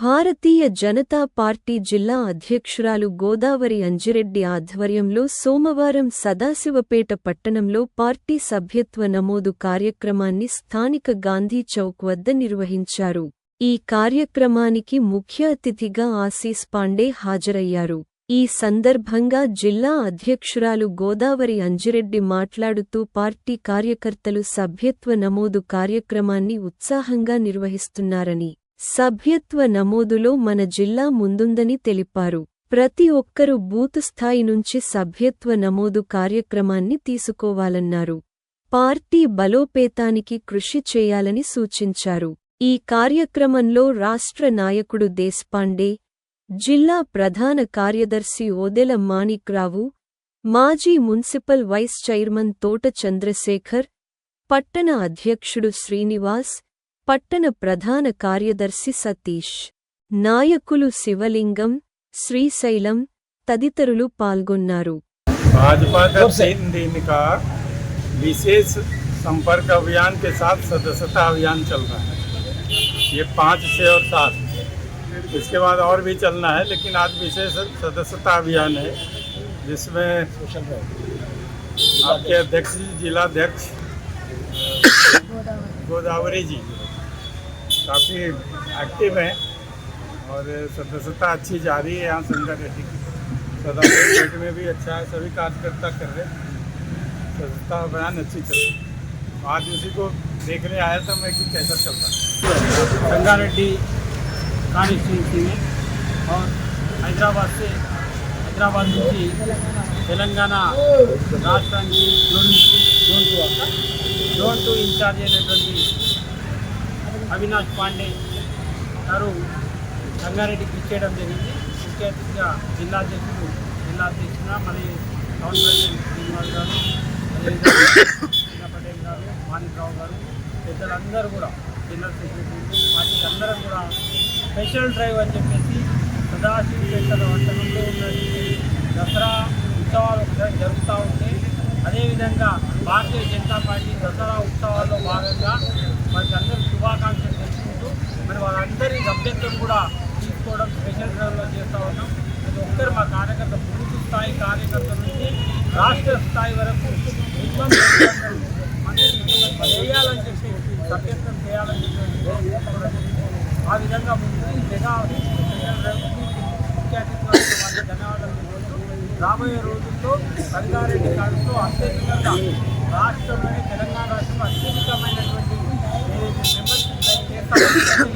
Bharatiya Janata party జిల్లా అధ్యక్షురాలు గోదావరి అంజిరెడ్డి ఆధ్వర్యంలో సోమవారం సదాశివపేట పట్టణంలో పార్టీ సభ్యత్వ నమోదు కార్యక్రమాన్ని స్థానిక గాంధీ చౌక్ వద్ద నిర్వహించారు. ఈ కార్యక్రమానికి ముఖ్య అతిథిగా ఆశీస్ పాండే హాజరయ్యారు. ఈ సందర్భంగా జిల్లా అధ్యక్షురాలు గోదావరి అంజిరెడ్డి మాట్లాడుతూ పార్టీ కార్యకర్తలు సభ్యత్వ నమోదు కార్యక్రమాన్ని ఉత్సాహంగా నిర్వహిస్తున్నారని సభ్యత్వ నమోదులో మన జిల్లా ముందుందని తెలిపారు. ప్రతి ఒక్కరూ బూత్ స్థాయి నుంచి సభ్యత్వ నమోదు కార్యక్రమాన్ని తీసుకోవాలన్నారు. పార్టీ బలోపేతానికి కృషి చేయాలని సూచించారు. ఈ కార్యక్రమంలో రాష్ట్ర నాయకుడు దేశపాండే జిల్లా ప్రధాన కార్యదర్శి ఓదెల మాణిక్రావు మాజీ మున్సిపల్ వైస్ చైర్మన్ తోట చంద్రశేఖర్ పట్టణ అధ్యక్షుడు శ్రీనివాస్ పట్టణ ప్రధాన కార్యదర్శి సతీష్ నాయకులు శివలింగం శ్రీశైలం తదితరులు పాల్గొన్నారు भाजपा का तीन दिन का विशेष संपर्क अभियान के साथ सदस्यता अभियान चल रहा है ये पाँच छः और सात इसके बाद और भी चलना है लेकिन आज विशेष सदस्यता अभियान है जिसमें आपके अध्यक्ष जी जिलाध्यक्ष गोदावरी जी काफ़ी एक्टिव हैं और सदस्यता अच्छी जा रही है यहाँ संघ रेड्डी की सदापेट में भी अच्छा है सभी कार्यकर्ता कर रहे हैं सदस्यता अभियान अच्छी चल रही है आज उसी को देखने आया था मैं कि कैसा चल रहा है संगारेड्डी కాన్స్టిట్యున్సీ में और హైదరాబాద్ से హైదరాబాద్ నుంచి తెలంగాణ రాష్ట్రానికి జోన్ నుంచి జోన్ టూ అక్క జోన్ టూ ఇన్ఛార్జ్ అయినటువంటి అవినాష్ పాండే గారు సంగారెడ్డికి ఇచ్చేయడం జరిగింది. ముఖ్య అతిథిగా జిల్లా అధ్యక్షుడు జిల్లా అధ్యక్షుడుగా మరి టౌన్ ప్రెసిడెంట్ శ్రీనివాస్ గారు అదేవిధంగా పటేల్ గారు మాణిక్రావు గారు పెద్దలందరూ కూడా జనరల్ సెక్రటరీ పార్టీ అందరం కూడా స్పెషల్ డ్రైవ్ అని చెప్పేసి సదాశివపేట వంటకంలో ఉన్నటువంటి దసరా ఉత్సవాలు ఒకసారి జరుగుతూ ఉంటాయి అదేవిధంగా భారతీయ జనతా పార్టీ దసరా ఉత్సవాల్లో భాగంగా వారికి అందరూ శుభాకాంక్షలు తెలుసుకుంటూ మరి వాళ్ళందరి సభ్యత్వం కూడా తీసుకోవడం స్పెషల్ డ్రైవ్లో చేస్తూ ఉన్నాం. ప్రతి ఒక్కరు మా కార్యకర్త బూత్ స్థాయి కార్యకర్త నుంచి రాష్ట్ర స్థాయి వరకు చేయాలని చెప్పి సభ్యత్వం చేయాలని చెప్పి ఆ విధంగా ముందు మెగా ముఖ్య అతిథులకు ధన్యవాదాలు రాబోయే రోజుల్లో సంగారెడ్డి కాలంలో అత్యధికంగా రాష్ట్రంలోని తెలంగాణ something